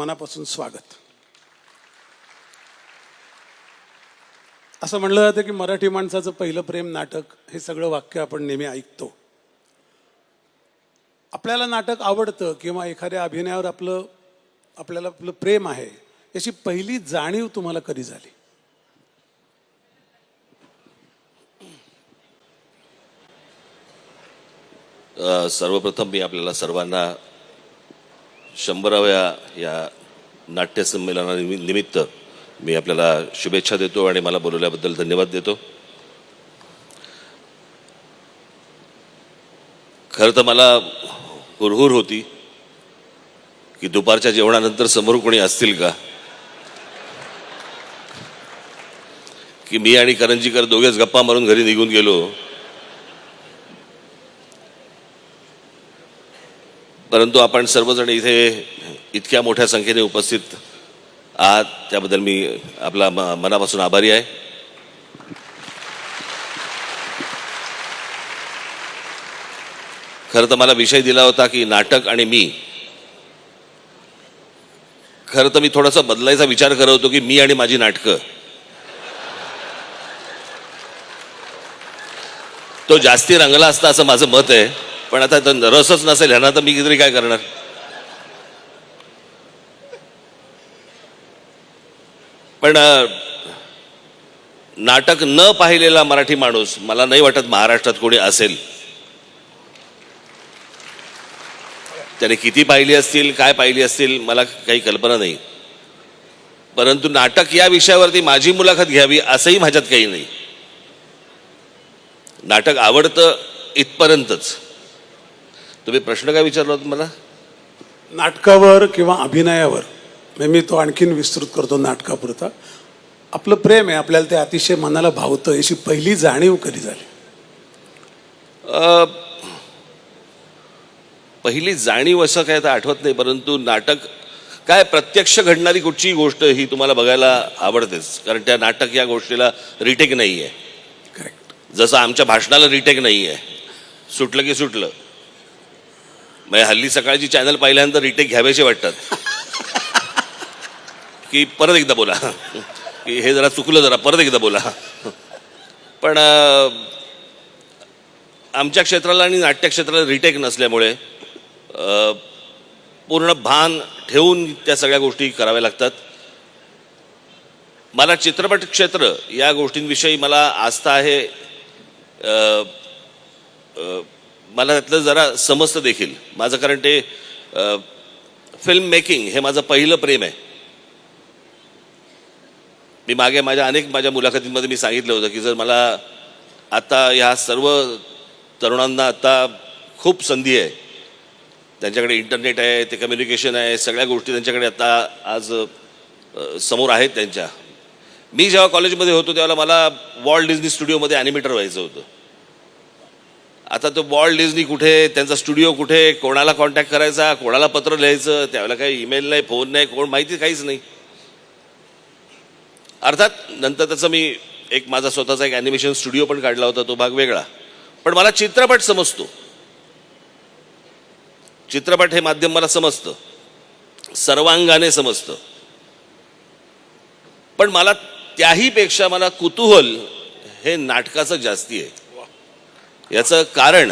मनापासून स्वागत. असं म्हणलं जातं की मराठी माणसाचं पहिलं प्रेम नाटक हे सगळं वाक्य आपण नेहमी ऐकतो. आपल्याला नाटक आवडतं किंवा एखाद्या अभिनयावर आपलं आपल्याला आपलं प्रेम आहे याची पहिली जाणीव तुम्हाला कधी झाली? सर्वप्रथम मी आपल्याला सर्वांना शंभराव्या या नाट्यसंमेलनानिमित्त मी आपल्याला शुभेच्छा देतो आणि मला बोलवल्याबद्दल धन्यवाद देतो. खरं तर मला हुरहुर होती की दुपारच्या जेवणानंतर समोर कोणी असतील का? की मी आणि करंजीकर दोघेच गप्पा मारून घरी निघून गेलो. परंतु आपण सर्वजण इथे इतक्या मोठ्या संख्येने उपस्थित आहात. त्याबद्दल मी आपला म- मनापासून आभारी आहे. खरं तर मला विषय दिला होता की नाटक आणि मी. खरं तर मी थोडासा बदलायचा विचार करत होतो की मी आणि माझी नाटकं. तो जास्ती रंगला असता असं माझं मत आहे. पण आता तर रसच नसेल ह्यांना तर मी किती काय करणार? पण नाटक न पाहिलेला मराठी माणूस मला नाही वाटत महाराष्ट्रात कोणी असेल. त्याने किती पाहिली असतील काय पाहिली असतील मला काही कल्पना नाही. परंतु नाटक या विषयावरती माझी मुलाखत घ्यावी असंही माझ्यात काही नाही. नाटक आवडतं इथपर्यंतच. तुम्ही प्रश्न काय विचारला होता मला? नाटकावर किंवा अभिनयावर. म्हणजे मी तो आणखीन विस्तृत करतो नाटकापुरता. आपलं प्रेम आहे आपल्याला ते अतिशय मनाला भावतं याची पहिली जाणीव कधी झाली? पहिली जाणीव असं काय तर आठवत नाही परंतु नाटक काय प्रत्यक्ष घडणारी कुठची गोष्ट ही तुम्हाला बघायला आवडतेच. कारण त्या नाटक या गोष्टीला रिटेक नाही आहे करेक्ट जसं आमच्या भाषणाला रिटेक नाही आहे सुटलं की सुटलं. म्हणजे हल्ली सकाळची चॅनल पाहिल्यानंतर रिटेक घ्यावेसे वाटतात. की परत एकदा बोला. की हे जरा चुकलं जरा परत एकदा बोला. पण आमच्या क्षेत्राला आणि नाट्य क्षेत्राला रिटेक नसल्यामुळे पूर्ण भान ठेवून त्या सगळ्या गोष्टी कराव्या लागतात. मला चित्रपट क्षेत्र या गोष्टींविषयी मला आस्था आहे. मला त्यातलं जरा समजतं देखील. माझं कारण ते फिल्म मेकिंग हे माझं पहिलं प्रेम आहे. मी मागे माझ्या अनेक माझ्या मुलाखतींमध्ये मी सांगितलं होतं की जर मला आता ह्या सर्व तरुणांना आता खूप संधी आहे. त्यांच्याकडे इंटरनेट आहे ते कम्युनिकेशन आहे सगळ्या गोष्टी त्यांच्याकडे आता आज समोर आहेत त्यांच्या. मी जेव्हा कॉलेजमध्ये होतो तेव्हा मला वॉल्ट डिझनी स्टुडिओमध्ये ॲनिमेटर व्हायचं होतं. आता तो बॉल डिझनी कुठे त्यांचा स्टुडिओ कुठे कोणाला कॉन्टॅक्ट करायचा कोणाला पत्र लिहायचं त्यावेळेला काही ईमेल नाही फोन नाही कोण माहिती काहीच नाही. अर्थात नंतर त्याचं मी एक माझा स्वतःचा एक ॲनिमेशन स्टुडिओ पण काढला होता तो भाग वेगळा. पण मला चित्रपट समजतो. चित्रपट हे माध्यम मला समजतं. सर्वांगाने समजतं. पण मला त्याहीपेक्षा मला कुतूहल हे नाटकाचं जास्ती आहे. याचं कारण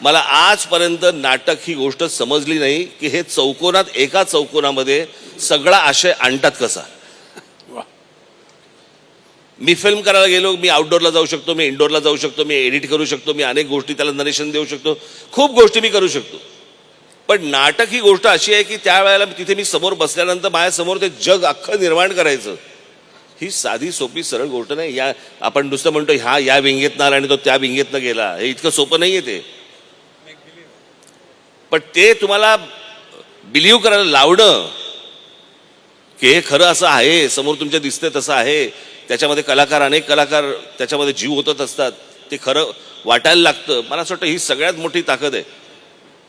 मला आजपर्यंत नाटक ही गोष्ट समजली नाही की हे चौकोनात एका चौकोनामध्ये सगळा आशय आणतात कसा. मी फिल्म करायला गेलो मी आउटडोअरला जाऊ शकतो मी इंडोरला जाऊ शकतो मी एडिट करू शकतो मी अनेक गोष्टी त्याला नरेशन देऊ शकतो. खूप गोष्टी मी करू शकतो. पण नाटक ही गोष्ट अशी आहे की त्या वेळेला तिथे मी समोर बसल्यानंतर माझ्यासमोर ते जग अख्खं निर्माण करायचं. ही साधी सोपी सरळ गोष्ट नाही. या आपण नुसतं म्हणतो हा या विंगेतनं आला आणि तो त्या विंगेतनं गेला. हे इतकं सोपं नाही आहे ते. पण ते तुम्हाला बिलीव्ह करायला लावणं की हे खरं असं आहे समोर तुमच्या दिसतंय तसं आहे त्याच्यामध्ये कलाकार अनेक कलाकार त्याच्यामध्ये जीव होतच असतात ते खरं वाटायला लागतं. मला असं वाटतं ही सगळ्यात मोठी ताकद आहे.